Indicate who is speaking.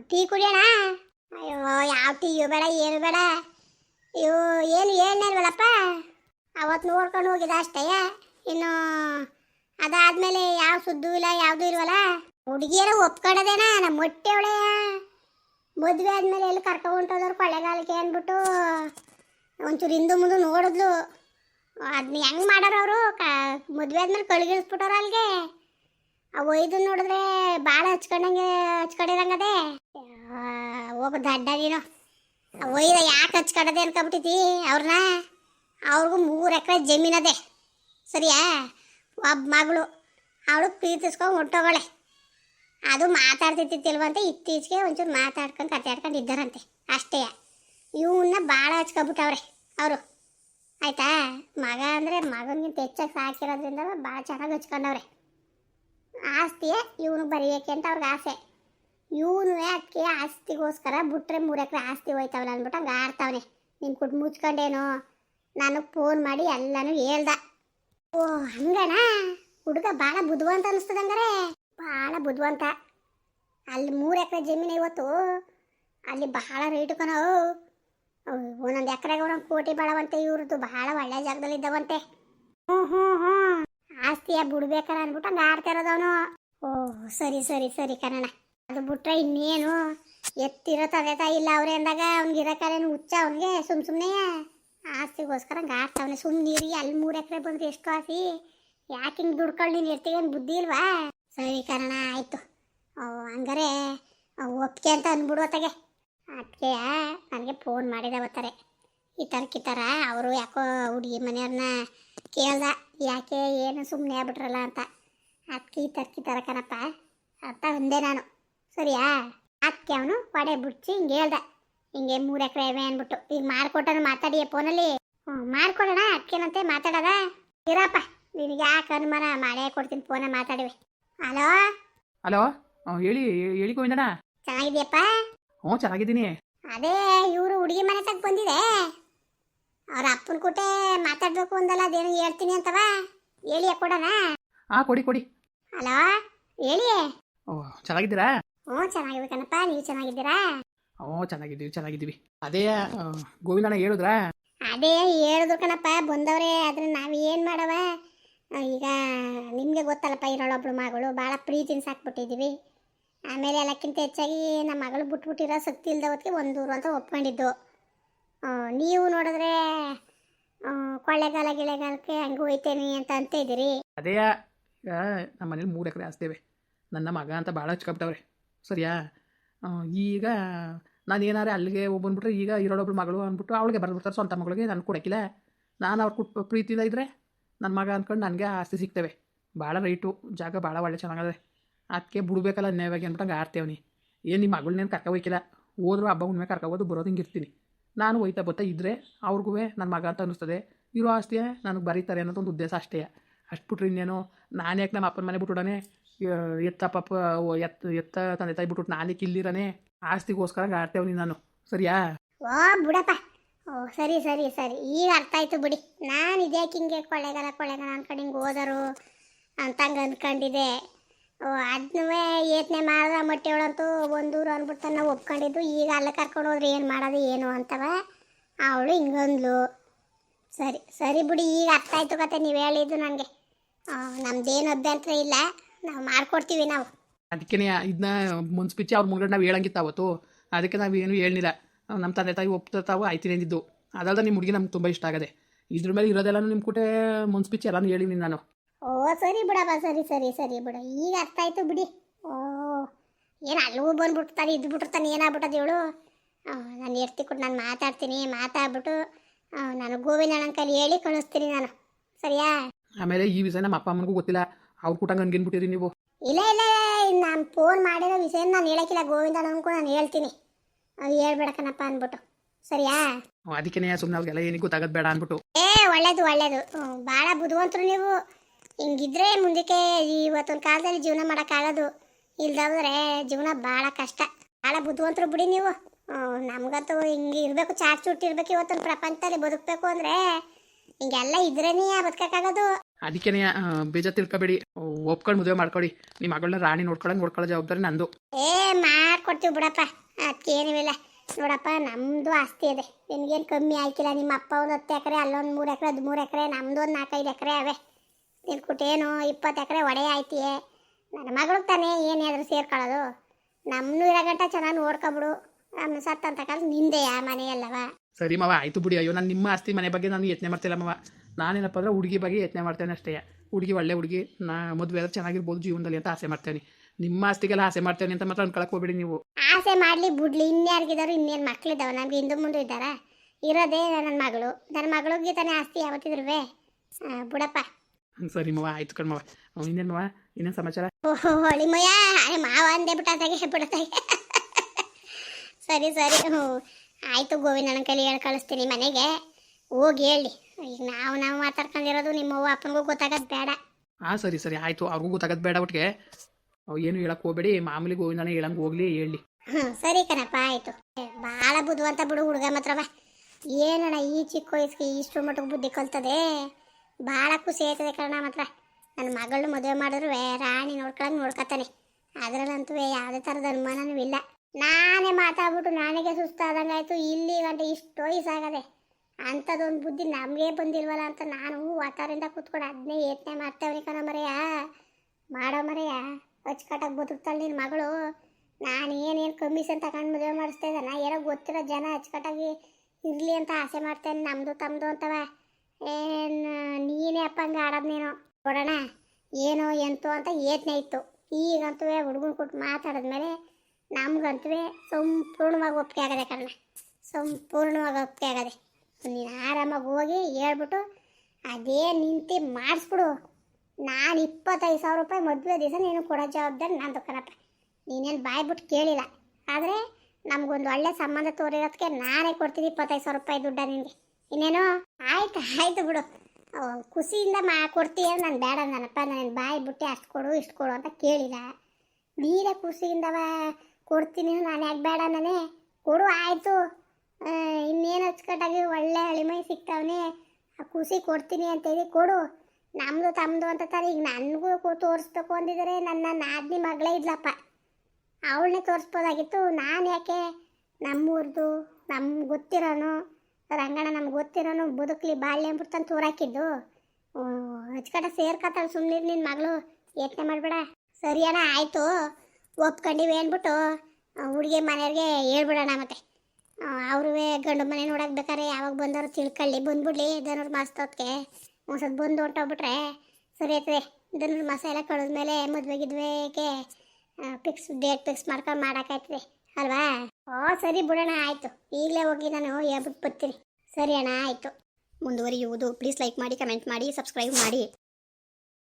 Speaker 1: Tea ಕುಡಿಯೋಣ? ಅಯ್ಯೋ, ಯಾವ ಟೀಯು ಬೇಡ, ಏನು ಬೇಡ. ಅಯ್ಯೋ, ಏನು ಹೇಳ್ನೇಲ್ವಲ್ಲಪ್ಪ ಅವತ್ತು ನೋಡ್ಕೊಂಡು ಹೋಗಿದ ಅಷ್ಟೇ. ಇನ್ನು ಅದಾದ್ಮೇಲೆ ಯಾವ ಸುದ್ದು ಇಲ್ಲ, ಯಾವುದು ಇಲ್ವಲ್ಲ? ಹುಡುಗಿಯರ ಒಪ್ಕೊಳ್ಳೋದೇನ ನಮ್ಮ ಹೊಟ್ಟೆ ಒಳೆಯ ಮದುವೆ ಆದಮೇಲೆ ಎಲ್ಲಿ ಕರ್ಕೊಂಡು ಹೊಂಟೋದವ್ರು ಕೊಳ್ಳೆಗಾಲಕ್ಕೆ ಅಂದ್ಬಿಟ್ಟು ಒಂಚೂರು ಹಿಂದು ಮುಂದೆ ನೋಡಿದ್ಲು. ಅದನ್ನ ಹೆಂಗ್ ಮಾಡೋರು ಅವರು? ಕ, ಮದುವೆ ಆದ್ಮೇಲೆ ಕಳ್ಗಿಳಿಸ್ಬಿಟ್ಟವ್ರು ಅಲ್ಲಿಗೆ. ಆ ಒಯ್ದು ನೋಡಿದ್ರೆ ಭಾಳ ಹಚ್ಕೊಂಡಂಗೆ, ಹಚ್ಕೊಂಡಿರಂಗದೆ. ಹೋಗು ದಡ್ಡ ನೀನು. ಒಯ್ದ ಯಾಕೆ ಹಚ್ಕೊಂಡದೆ ಅನ್ಕೊಬಿಟ್ಟಿತಿ ಅವ್ರನ್ನ ಅವ್ರಿಗೂ ಮೂರು ಎಕರೆ ಜಮೀನದೆ. ಸರಿಯಾ? ಒಬ್ಬ ಮಗಳು. ಅವಳು ಪ್ರೀತಿಸ್ಕೊಂಡು ಹೊಂಟೋಗಳೆ. ಅದು ಮಾತಾಡ್ತಿತ್ತಿಲ್ವಂತೆ ಇತ್ತೀಚೆಗೆ ಒಂಚೂರು ಮಾತಾಡ್ಕೊಂಡು ಕತ್ತಾಡ್ಕೊಂಡು ಇದ್ದಾರಂತೆ. ಅಷ್ಟೇ. ಇವನ್ನ ಭಾಳ ಹಚ್ಕೊಬಿಟ್ಟವ್ರೆ ಅವರು. ಆಯಿತಾ? ಮಗ ಅಂದರೆ ಮಗನಿಗಿಂತ ಹೆಚ್ಚಾಗಿ ಸಾಕಿರೋದ್ರಿಂದ ಭಾಳ ಚೆನ್ನಾಗಿ ಹಚ್ಕೊಂಡವ್ರೆ. ಆಸ್ತಿ ಇವನಿಗೆ ಬರೀಬೇಕೆ ಅಂತ ಅವ್ರಿಗೆ ಆಸೆ. ಇವನು ಯಾಕೆ ಆಸ್ತಿಗೋಸ್ಕರ ಬಿಟ್ರೆ ಮೂರು ಎಕರೆ ಆಸ್ತಿ ಹೋಯ್ತಾವಲ್ಲ ಅಂದ್ಬಿಟ್ಟು ಹಂಗೆ ಆಡ್ತಾವನೆ. ನಿಮ್ಮ ಕುಟ್ ಮುಚ್ಕೊಂಡೇನು? ನಾನು ಫೋನ್ ಮಾಡಿ ಎಲ್ಲನೂ ಹೇಳ್ದ. ಓ, ಹಂಗಣ? ಹುಡುಗ ಭಾಳ ಬುದ್ಧವಂತ ಅನಿಸ್ತದ ಹಂಗಾರೆ? ಭಾಳ ಬುದ್ಧಿವಂತ ಅಲ್ಲಿ ಮೂರು ಎಕರೆ ಜಮೀನು ಇವತ್ತು. ಅಲ್ಲಿ ಬಹಳ ರೇಟು ಕಣೋ. ಒಂದೊಂದು ಎಕರೆಗೆ ಒಂದೊಂದು ಕೋಟಿ ಬಾಳವಂತೆ ಇವ್ರದ್ದು ಭಾಳ ಒಳ್ಳೆ ಜಾಗದಲ್ಲಿ ಇದ್ದವಂತೆ. ಹ್ಞೂ ಹ್ಞೂ ಹ್ಞೂ ಆಸ್ತಿಯ ಬಿಡ್ಬೇಕಾರ ಅಂದ್ಬಿಟ್ಟು ಹಂಗೆ ಆಡ್ತಾ ಓ, ಸರಿ ಸರಿ ಸರಿ ಕನ್ನಡ ಅದು ಬಿಟ್ರೆ ಇನ್ನೇನು? ಎತ್ತಿರೋ ತಂದೆ ಇಲ್ಲ ಅವ್ರೆ ಅಂದಾಗ ಅವ್ನಿಗೆ ಇರೋಕಾರೇನು ಹುಚ್ಚ ಅವ್ನಿಗೆ? ಸುಮ್ ಸುಮ್ಮನೆ ಆಸ್ತಿಗೋಸ್ಕರ ಗಾಡ್ತಾವನೆ. ಸುಮ್ಮನೆ ನೀರಿಗೆ ಅಲ್ಲಿ ಮೂರು ಎಕರೆ ಬಂದ್ರೆ ಎಷ್ಟು ಆಸಿ ಯಾಕೆ ಹಿಂಗೆ ದುಡ್ಕೊಂಡು ನೀನು ಇರ್ತೀಗ ಏನು ಬುದ್ಧಿ ಇಲ್ವಾ? ಸರಿ ಕಾರಣ ಆಯಿತು. ಹಂಗಾರೆ ಒಪ್ಪಿಗೆ ಅಂತ ಅಂದ್ಬಿಡು ಅತ್ತಗೆ. ಅದಕ್ಕೆ ನನಗೆ ಫೋನ್ ಮಾಡಿದೆ ಬರ್ತಾರೆ ಈ ಥರ ಕಿತ್ತಾರ ಅವರು ಯಾಕೋ ಹುಡುಗಿ ಮನೆಯವ್ರನ್ನ ಕೇಳ್ದ. ಯಾಕೆ ಏನು ಸುಮ್ಮನೆ ಆಗ್ಬಿಟ್ರಲ್ಲ ಅಂತ. ಅದಕ್ಕೆ ಈ ಥರ ಕಿತ್ತಾರ ಕಣಪ್ಪ. ಅಂತ ಅಂದೆ ನಾನು. ಸರಿಯಾ? ಅದಕ್ಕೆ ಅವನು ವಡೆ ಬುಡ್ಚಿ ಹಿಂಗೆ ಹೇಳ್ದ. ಹಿಂಗೆ ಮೂರು ಎಕರೆ ಇವೆ ಅಂದ್ಬಿಟ್ಟು. ಈಗ ಮಾರ್ಕೊಟ್ಟನು ಮಾತಾಡಿ ಫೋನಲ್ಲಿ. ಹ್ಞೂ ಮಾಡ್ಕೊಡೋಣ ಅದಕ್ಕೇನಂತೆ ಮಾತಾಡೋದ. ಇರಪ್ಪ ನಿನಗೆ ಯಾಕೆ ಅನುಮಾನ? ಮಾಡೇ ಕೊಡ್ತೀನಿ ಫೋನ ಮಾತಾಡಿವೆ. ಹಲೋ?
Speaker 2: ಹಲೋ? ಹೇಳಿ ಹೇಳಿ ಗೋವಿಂದಣ್ಣ.
Speaker 1: ಚೆನ್ನಾಗಿದ್ಯಪ್ಪ
Speaker 2: ಹ್ಞೂ ಚೆನ್ನಾಗಿದ್ದೀನಿ.
Speaker 1: ಅದೇ ಇವರು ಹುಡುಗಿ ಮನೆ ತಗ ಬಂದಿದೆ. ಅವ್ರ ಅಪ್ಪನ ಕೂಟೆ ಮಾತಾಡ್ಬೇಕು ಅಂದಲ್ಲ ಅದೇನು ಹೇಳ್ತೀನಿ ಅಂತವ. ಹೇಳಿಯ ಕೊಡೋಣ.
Speaker 2: ಹಾಂ ಕೊಡಿ ಕೊಡಿ.
Speaker 1: ಹಲೋ? ಹೇಳಿ
Speaker 2: ಓ ಚೆನ್ನಾಗಿದ್ದೀರಾ?
Speaker 1: ಹ್ಞೂ ಚೆನ್ನಾಗಿರ್ಬೇಕನಪ್ಪ ನೀವು ಚೆನ್ನಾಗಿದ್ದೀರಾ?
Speaker 2: ಓ ಚೆನ್ನಾಗಿದ್ದೀವಿ ಚೆನ್ನಾಗಿದ್ದೀವಿ. ಅದೇ ಗೋವಿಂದಣ್ಣ ಹೇಳಿದ್ರಾ?
Speaker 1: ಅದೇ ಹೇಳಿದ್ರು ಕಣಪ್ಪ ಬಂದವ್ರೆ ಆದ್ರೆ ನಾವು ಏನು ಮಾಡವ? ಈಗ ನಿಮಗೆ ಗೊತ್ತಲ್ಲಪ್ಪ ಇರೋಳೊಬ್ಳು ಮಗಳು ಭಾಳ ಪ್ರೀತಿನ ಸಾಕ್ಬಿಟ್ಟಿದ್ದೀವಿ ಆಮೇಲೆ ಎಲ್ಲಕ್ಕಿಂತ ಹೆಚ್ಚಾಗಿ ನಮ್ಮ ಮಗಳು ಬಿಟ್ಬಿಟ್ಟಿರೋ ಶಕ್ತಿ ಇಲ್ದ ಹೊತ್ತಿಗೆ ಒಂದೂರು ಅಂತ ಒಪ್ಕೊಂಡಿದ್ದು. ನೀವು ನೋಡಿದ್ರೆ ಕೊಳ್ಳೆಗಾಲ ಗಿಳೆಗಾಲಕ್ಕೆ ಹಂಗೆ ಹೋಯ್ತೇನೆ ಅಂತ ಅಂತ ಇದ್ದೀರಿ
Speaker 2: ಅದೇ ಈಗ ನಮ್ಮ ಮನೇಲಿ ಮೂರು ಎಕರೆ ಆಸ್ತಿವೆ ನನ್ನ ಮಗ ಅಂತ ಭಾಳ ಹಚ್ಕೊಬಿಟ್ಟವ್ರೆ ಸರಿಯಾ? ಈಗ ನಾನು ಏನಾರೆ ಅಲ್ಲಿಗೆ ಬಂದ್ಬಿಟ್ರೆ ಈಗ ಇರೋಳೊಬ್ಳು ಮಗಳು ಅಂದ್ಬಿಟ್ಟು ಅವಳಿಗೆ ಬರ್ಬಿಡ್ತಾರೆ ಸ್ವಂತ ಮಗಳಿಗೆ, ನಾನು ಕೊಡೋಕ್ಕಿಲ್ಲ. ನಾನು ಅವ್ರು ಕೊಟ್ಟು ಪ್ರೀತಿಯಿಂದ ಇದ್ದರೆ ನನ್ನ ಮಗ ಅಂದ್ಕೊಂಡು ನನಗೆ ಆಸ್ತಿ ಸಿಗ್ತವೆ. ಭಾಳ ರೈಟು, ಜಾಗ ಭಾಳ ಒಳ್ಳೆ ಚೆನ್ನಾಗದೆ. ಅದಕ್ಕೆ ಬಿಡ್ಬೇಕಲ್ಲ ಅನ್ಯಾಯವಾಗಿ ಅಂದ್ಬಿಟ್ಟು ಹಂಗೆ ಏನು ನಿಮ್ಮ ಮಗಳನ್ನೇನು ಕರ್ಕ ಹೋಯ್ಕಿಲ್ಲ. ಹೋದ್ರು ಹಬ್ಬ ಹುಣ್ಣಿಮೆ ಕರ್ಕೋಬೋದು ಬರೋದು ಹಿಂಗೆ ಇರ್ತೀನಿ. ನಾನು ಹೋಯ್ತಾ ಬರ್ತಾ ಇದ್ದರೆ ಅವ್ರಿಗೂ ನನ್ನ ಮಗ ಅಂತ ಅನ್ನಿಸ್ತದೆ. ಇರೋ ಆಸ್ತಿಯೇ ನನಗೆ ಬರೀತಾರೆ ಅನ್ನೋದೊಂದು ಉದ್ದೇಶ ಅಷ್ಟೇ. ಅಷ್ಟು ಬಿಟ್ರೆ ಇನ್ನೇನು? ನಾನು ಯಾಕೆ ನಮ್ಮ ಅಪ್ಪನ ಮನೆ ಬಿಟ್ಬಿಡನೆ ಎತ್ತ ಪಾಪ ಎತ್ತ ಎತ್ತ ತಂದೆ ತಾಯಿ ಬಿಟ್ಟು ನಾನೇ ಇಲ್ಲಿರನೆ ಆಸ್ತಿಗೋಸ್ಕರ ಆಡ್ತೇವನಿ ನಾನು. ಸರಿಯಾ?
Speaker 1: ಓ, ಬಿಡಪ್ಪ. ಓ, ಸರಿ ಸರಿ ಸರಿ. ಈಗ ಅರ್ಥ ಆಯ್ತು ಬಿಡಿ. ನಾನು ಇದ್ಯಾಕೆ ಹಿಂಗೆ ಕೊಳ್ಳೆಗಾಲ ಕೊಳ್ಳೆಗಾಲ ಅನ್ಕೊಂಡು ಹಿಂಗೆ ಹೋದರು ಅಂತಂಗೆ ಅಂದ್ಕೊಂಡಿದ್ದೆ ಓ ಅದನ್ನೂ ಯತ್ನೆ ಮಾಡ್ದ ಮಟ್ಟೆವಳಂತೂ ಒಂದೂರು ಅಂದ್ಬಿಟ್ಟು ನಾವು ಒಪ್ಕೊಂಡಿದ್ದು. ಈಗ ಅಲ್ಲ ಕರ್ಕೊಂಡು ಹೋದ್ರೆ ಏನು ಮಾಡೋದು, ಏನು ಅಂತವ ಅವಳು ಹಿಂಗಂದ್ಲು. ಸರಿ ಸರಿ ಬಿಡಿ. ಈಗ ಅರ್ಥ ಆಯ್ತು ಕತೆ, ನೀವು ಹೇಳಿದ್ದು ನನಗೆ ನಮ್ದೇನು ಅಭ್ಯಂತರ ಇಲ್ಲ. ನಾವು ಮಾಡ್ಕೊಡ್ತೀವಿ ನಾವು.
Speaker 2: ಅದಕ್ಕೆ ಇದನ್ನ ಮುನ್ಸ್ಪಿಚ್ಚಿ ಅವ್ರ ಮುಂಗಡೆ ನಾವು ಹೇಳಂಗಿತ್ತು ಅವತ್ತು. ಅದಕ್ಕೆ ನಾವು ಏನು ಹೇಳಿಲ್ಲ ನಮ್ಮ ತಂದೆ ತಾಯಿ ಒಪ್ತಾವು ಆಯ್ತೀನಿ ಅಂದಿದ್ದು. ಅದಲ್ದ ನಿಮ್ಮ ಹುಡುಗಿ ನಮ್ಗೆ ತುಂಬ ಇಷ್ಟ ಆಗದೆ. ಇದ್ರ ಮೇಲೆ ಇರೋದೆಲ್ಲ ನಿಮ್ಮ ಕೂಟೆ ಮುನ್ಸ್ಪಿಚ್ಚಿ ಎಲ್ಲಾನು ಹೇಳಿನಿ ನಾನು
Speaker 1: ಓ ಸರಿ ಬಿಡಪ್ಪ ಸರಿ ಸರಿ ಸರಿ ಬಿಡ. ಈಗ ಅರ್ಥ ಆಯ್ತು ಬಿಡಿ. ಓ ಏನು ಅಲ್ಲೂ ಬಂದ್ಬಿಡ್ತಾನೆ ಇದ್ದು ಬಿಟ್ಟಿರ್ತಾನೆ ಏನಾಗ್ಬಿಟ್ಟದ ಇವಳು ನಾನು ಎರ್ತಿ ಕೊಟ್ಟು ನಾನು ಮಾತಾಡ್ತೀನಿ ಮಾತಾಡ್ಬಿಟ್ಟು ನಾನು ನಾನು ಗೋವಿಂದಣ್ಣನ ಕೈಲಿ ಹೇಳಿ ಕಳಿಸ್ತೀನಿ ನಾನು. ಸರಿಯಾ?
Speaker 2: ಆಮೇಲೆ ಈ ವಿಷಯ ನಮ್ಮ ಅಪ್ಪ ಅಮ್ಮನಿಗೂ ಗೊತ್ತಿಲ್ಲ. ಅವ್ರ ಕೂಟಂಗೆ ಅನ್ಗಿನ್ಬಿಟ್ಟಿರಿ ನೀವು?
Speaker 1: ಇಲ್ಲ ಇಲ್ಲ ನಾನು ಫೋನ್ ಮಾಡಿರೋ ವಿಷಯ ನಾನು ಹೇಳಕ್ಕಿಲ್ಲ. ಗೋವಿಂದಣ್ಣನಿಗೂ ನಾನು ಹೇಳ್ತೀನಿ. ಅದು ಹೇಳ್ಬೇಡಕನಪ್ಪ ಅಂದ್ಬಿಟ್ಟು. ಸರಿಯಾ?
Speaker 2: ಅದಕ್ಕೆ ಸುಮ್ಮನೆ ಅವ್ರಿಗೆಲ್ಲ ಏನಿಗೆ ಗೊತ್ತಾಗದ್ ಬೇಡ ಅನ್ಬಿಟ್ಟು
Speaker 1: ಏ ಒಳ್ಳೇದು ಒಳ್ಳೇದು. ಭಾಳ ಬುದ್ಧಿವಂತರು ನೀವು. ಹಿಂಗಿದ್ರೆ ಮುಂದಕ್ಕೆ ಇವತ್ತೊಂದು ಕಾಲದಲ್ಲಿ ಜೀವನ ಮಾಡೋಕ್ಕಾಗೋದು ಇಲ್ದಾದ್ರೆ ಜೀವನ ಭಾಳ ಕಷ್ಟ. ಭಾಳ ಬುದ್ಧಿವಂತರು ಬಿಡಿ ನೀವು. ನಮಗಂತೂ ಹಿಂಗೆ ಇರಬೇಕು ಚಾಟ್ ಚುಟ್ ಇರ್ಬೇಕು ಇವತ್ತೊಂದು ಪ್ರಪಂಚದಲ್ಲಿ ಬದುಕಬೇಕು ಅಂದರೆ ಹಿಂಗೆಲ್ಲ ಇದ್ರೇನೆ ಬದುಕೋಕ್ಕಾಗೋದು.
Speaker 2: ಅದಕ್ಕೇನೆ ಬೀಜ ತಿಳ್ಕೊಬೇಡಿ. ಒಪ್ಕೊಂಡು ಮದುವೆ ಮಾಡ್ಕೊಳ್ಳಿ ನಿಮ್ಮ ಮಗಳನ್ನ ರಾಣಿ ನೋಡ್ಕೊಳಂಗ್ ನೋಡ್ಕೊಳ್ಳೋ ಜವಾಬ್ದಾರಿ ನಂದು.
Speaker 1: ಏ, ಮಾಡ್ಕೊಡ್ತೀವಿ ಬಿಡಪ್ಪ. ಅದಕ್ಕೇನಿಲ್ಲ ನೋಡಪ್ಪ, ನಮ್ದು ಆಸ್ತಿ ಇದೆ. ನಿನಗೇನು ಕಮ್ಮಿ ಆಯ್ತಿಲ್ಲ ನಿಮ್ಮ ಅಪ್ಪ ಒಂದು ಹತ್ತು ಎಕರೆ, ಅಲ್ಲೊಂದು ಮೂರು ಎಕರೆ ಅದು ಮೂರು ಎಕರೆ ನಮ್ಮದು ಒಂದು ನಾಲ್ಕೈದು ಎಕರೆ ಅವೆ. ನಿನ್ಕುಟೇನು ಇಪ್ಪತ್ತು ಎಕರೆ ಒಡೆ ಆಯ್ತಿಯೇ. ನನ್ನ ಮಗಳು ತಾನೇ ಏನಾದರೂ ಸೇರ್ಕೊಳ್ಳೋದು. ನಮ್ಮನ್ನು ಇರೋ ಗಂಟ ಚೆನ್ನಾಗಿ ನೋಡ್ಕೊಬಿಡು. ನಮ್ಮ ಸತ್ತಂತ ಕಾಲ ನಿಂದೆಯಾ ಮನೆಯಲ್ಲವ?
Speaker 2: ಸರಿ ಮಾವ ಆಯ್ತು ಬಿಡಿ ಅಯ್ಯೋ ನಾನು ನಿಮ್ಮ ಆಸ್ತಿ ಮನೆ ಬಗ್ಗೆ ನಾನು ಯತ್ನೆ ಮಾಡ್ತಿಲ್ಲ ಮಾವ. ನಾನೇನಪ್ಪ ಅಂದ್ರೆ ಹುಡುಗಿ ಬಗ್ಗೆ ಯತ್ನೆ ಮಾಡ್ತೇನೆ ಅಷ್ಟೇ. ಹುಡುಗಿ ಒಳ್ಳೆ ಹುಡುಗಿ ನಾ ಮದುವೆ ಆದ್ರೆ ಚೆನ್ನಾಗಿರ್ಬೋದು ಜೀವನದಲ್ಲಿ ಅಂತ ಆಸೆ ಮಾಡ್ತೇನೆ. ನಿಮ್ಮ ಆಸ್ತಿಗೆಲ್ಲ ಆಸೆ ಮಾಡ್ತೇನೆ ಅಂತ ಮಾತ್ರ ಅನ್ಕೊಳಕ್ ಹೋಗ್ಬೇಡಿ ನೀವು.
Speaker 1: ಆಸೆ ಮಾಡ್ಲಿ ಬಿಡ್ಲಿ ಇನ್ಯಾರಿಗಿದಾರು ಇನ್ನೇನು ಮಕ್ಕಳಿದ್ದಾವೆ ನಮ್ಗೆ ಹಿಂದೆ ಮುಂದೆ ಇದ್ದಾರಾ? ಇರೋದೇ ನನ್ನ ಮಗಳು. ನನ್ನ ಮಗಳಿಗೆ ತಾನೇ ಆಸ್ತಿ ಯಾವತ್ತಿದ್ರುವೆ? ಬಿಡಪ್ಪ.
Speaker 2: ಸರಿ ಮಾವ ಆಯ್ತು ಕಣ್ಮವ ಇನ್ನೇನು ಮಾವ? ಇನ್ನೇನು ಸಮಾಚಾರ?
Speaker 1: ಓಹೋ ಹೊಳಿಮಯ್ಯ. ಮಾವ ಅಂದೇ ಬಿಟ್ಟಾಗೆ ಬಿಡತ್ತಾಗೆ ಸರಿ ಸರಿ. ಹ್ಞೂ ಆಯಿತು ಗೋವಿಂದ ನನ್ನ ಕೈಲಿ ಹೇಳಿ ಕಳಿಸ್ತೀನಿ ಮನೆಗೆ. ಹೋಗಿ ಹೇಳಿ. ಈಗ ನಾವು ನಾವು ಮಾತಾಡ್ಕೊಂಡಿರೋದು ನಿಮ್ಮ ಅವ್ವ ಅಪ್ಪನಿಗೂ ಗೊತ್ತಾಗೋದು ಬೇಡ.
Speaker 2: ಹಾಂ ಸರಿ ಸರಿ ಆಯ್ತು. ಅವ್ರಿಗೂ ಗೊತ್ತಾಗೋದು ಬೇಡ ಒಟ್ಟಿಗೆ. ಏನು ಹೇಳಕ್ ಹೋಗ್ಬೇಡಿ. ಮಾಮೂಲಿ ಗೋವಿಂದನೇ ಹೇಳಂಗೆ ಹೋಗ್ಲಿ ಹೇಳಿ.
Speaker 1: ಹ್ಞೂ ಸರಿ ಕಣಪ್ಪ ಆಯ್ತು. ಭಾಳ ಬುದ್ಧಿವಂತ ಬಿಡು ಹುಡುಗ ಮಾತ್ರವ. ಏನಣ್ಣ ಈ ಚಿಕ್ಕ ವಯಸ್ಸಿಗೆ ಇಷ್ಟು ಮಟ್ಟಿಗೆ ಬುದ್ಧಿ ಕಲ್ತದೆ? ಭಾಳ ಖುಷಿ ಆಯ್ತದೆ ಕಣ ಮಾತ್ರ. ನನ್ನ ಮಗಳನ್ನ ಮದುವೆ ಮಾಡಿದ್ರು ರಾಣಿ ನೋಡ್ಕೊಳಂಗೆ ನೋಡ್ಕೊತಾನೆ. ಅದರಲ್ಲಂತೂ ಯಾವುದೇ ಥರದ ಅನುಮಾನನೂ ಇಲ್ಲ. ನಾನೇ ಮಾತಾಡ್ಬಿಟ್ಟು ನನಗೆ ಸುಸ್ತಾದಂಗೆ ಆಯಿತು. ಇಲ್ಲಿ ಗಂಟೆ ಇಷ್ಟು ವಯಸ್ಸಾಗದೆ ಅಂಥದ್ದೊಂದು ಬುದ್ಧಿ ನಮಗೆ ಬಂದಿಲ್ವಲ್ಲ ಅಂತ ನಾನು ವಾತಾವರಣದಿಂದ ಕೂತ್ಕೊಂಡು ಅದನ್ನೇ ಯತ್ನೆ ಮಾಡ್ತೇವ್ರಿ ಕಣ ಮರೆಯ ಮಾಡೋ ಮರೆಯ ಅಚ್ಚುಕಟ್ಟಾಗಿ ಬದುಕ್ತಾಳೆ ನಿನ್ನ ಮಗಳು. ನಾನು ಏನೇನು ಕಮಿಷನ್ ತಗೊಂಡು ಮದುವೆ ಮಾಡಿಸ್ತಾ ಏನೋ ಗೊತ್ತಿರೋ ಜನ ಅಚ್ಚುಕಟ್ಟಾಗಿ ಇರಲಿ ಅಂತ ಆಸೆ ಮಾಡ್ತೇನೆ. ನಮ್ಮದು ತಮ್ಮದು ಅಂತವ. ಏನು ನೀನೇ ಅಪ್ಪ ಹಂಗೆ ಆಡೋದು ನೀನು. ಕೊಡೋಣ ಏನೋ ಎಂತೋ ಅಂತ ಯತ್ನೆ ಇತ್ತು. ಈಗಂತೂ ಹುಡುಗನ ಕೊಟ್ಟು ಮಾತಾಡಿದ್ಮೇಲೆ ನಮ್ಗಂತೂ ಸಂಪೂರ್ಣವಾಗಿ ಒಪ್ಪಿಗೆ ಆಗದೆ ಕಣ್ಣ ಸಂಪೂರ್ಣವಾಗಿ ಒಪ್ಪಿಗೆ ಆಗದೆ. ನೀನು ಆರಾಮಾಗಿ ಹೋಗಿ ಹೇಳ್ಬಿಟ್ಟು ಅದೇ ನಿಂತು ಮಾಡಿಸ್ಬಿಡು. ನಾನು ಇಪ್ಪತ್ತೈದು ಸಾವಿರ ರೂಪಾಯಿ ಮದುವೆ ದಿವಸ ನೀನು ಕೊಡೋ ಜವಾಬ್ದಾರಿ ನಾನು ಕಣಪ್ಪ. ನೀನೇನು ಬಾಯ್ಬಿಟ್ಟು ಕೇಳಿಲ್ಲ. ಆದರೆ ನಮಗೊಂದು ಒಳ್ಳೆ ಸಂಬಂಧ ತೋರಿರೋದಕ್ಕೆ ನಾನೇ ಕೊಡ್ತೀನಿ ಇಪ್ಪತ್ತೈದು ಸಾವಿರ ರೂಪಾಯಿ ದುಡ್ಡ ನಿನಗೆ ಇನ್ನೇನು? ಆಯ್ತು ಆಯ್ತು ಬಿಡು. ಖುಷಿಯಿಂದ ಮಾ, ಕೊಡ್ತೀಯ ನಾನು ಬೇಡ ನನ್ನಪ್ಪ ನಾನು ಬಾಯಿ ಬಿಟ್ಟು ಅಷ್ಟು ಕೊಡು, ಇಷ್ಟು ಕೊಡು ಅಂತ ಕೇಳಿಲ್ಲ. ನೀರೇ ಖುಷಿಯಿಂದವ ಕೊಡ್ತೀನಿ, ನಾನು ಯಾಕೆ ಬೇಡ ನಾನೇ? ಕೊಡು, ಆಯಿತು. ಇನ್ನೇನು ಅಚ್ಚುಕಟ್ಟಾಗಿ ಒಳ್ಳೆ ಅಳಿಮೈ ಸಿಗ್ತಾವನೆ. ಆ, ಖುಷಿ ಕೊಡ್ತೀನಿ ಅಂತೇಳಿ ಕೊಡು. ನಮ್ಮದು ತಮ್ಮದು ಅಂತ ತಾರೆ ಈಗ ನನಗೂ ತೋರಿಸ್ಬೇಕು ಅಂದಿದ್ದಾರೆ ನನ್ನ ನಾದಿನಿ ಮಗಳೇ ಇದ್ಲಪ್ಪ. ಅವಳನ್ನೇ ತೋರಿಸ್ಬೋದಾಗಿತ್ತು. ನಾನು ಯಾಕೆ ನಮ್ಮೂರ್ದು ನಮ್ಗೆ ಗೊತ್ತಿರೋನು, ರಂಗಣ್ಣ ನಮ್ಗೆ ಗೊತ್ತಿರೋನು ಬದುಕಲಿ ಬಾಳ್ಯ ಅಂದ್ಬಿಟ್ಟು ತೋರಾಕಿದ್ದು. ಹಚ್ಕಟ ಸೇರ್ಕತ್ತಾಳೆ ಸುಮ್ಮನೆ ನಿನ್ನ ಮಗಳು. ಯೋಚನೆ ಮಾಡಬೇಡ. ಸರಿ ಅಣ್ಣ, ಆಯಿತು. ಒಪ್ಕೊಂಡಿವಿ ಅಂದ್ಬಿಟ್ಟು ಹುಡುಗಿ ಮನೆಯವ್ರಿಗೆ ಹೇಳ್ಬಿಡೋಣ ಮತ್ತೆ. ಅವ್ರೂ ಗಂಡು ಮನೆ ನೋಡಕ್ಕೆ ಬೇಕಾದ್ರೆ ಯಾವಾಗ ಬಂದವರು ತಿಳ್ಕೊಳ್ಳಿ. ಬಂದ್ಬಿಡ್ಲಿ ಧನುರ್ ಮಾಸ್ತೋತ್ಗೆ ಒಂದ್ಸತ್ ಬಂದು ಹೊಂಟೋಗ್ಬಿಟ್ರೆ ಸರಿ ಆಯ್ತದೆ. ಧನುರ್ ಮಾಸ ಎಲ್ಲ ಕಳೆದ್ಮೇಲೆ ಮದುವೆ ಗಿದ್ವೆಗೆ ಫಿಕ್ಸ್ ಡೇಟ್ ಫಿಕ್ಸ್ ಮಾಡ್ಕೊಂಡು ಮಾಡೋಕ್ಕಾಯ್ತದೆ ಅಲ್ವಾ? ಓ, ಸರಿ ಬಿಡೋಣ, ಆಯಿತು. ಈಗಲೇ ಹೋಗಿ ನಾನು ಹೇಳ್ಬಿಟ್ಟು ಬರ್ತೀನಿ. ಸರಿ ಅಣ್ಣ, ಆಯಿತು. ಮುಂದುವರಿಯುವುದು ಪ್ಲೀಸ್ ಲೈಕ್ ಮಾಡಿ ಕಮೆಂಟ್ ಮಾಡಿ ಸಬ್ಸ್ಕ್ರೈಬ್ ಮಾಡಿ.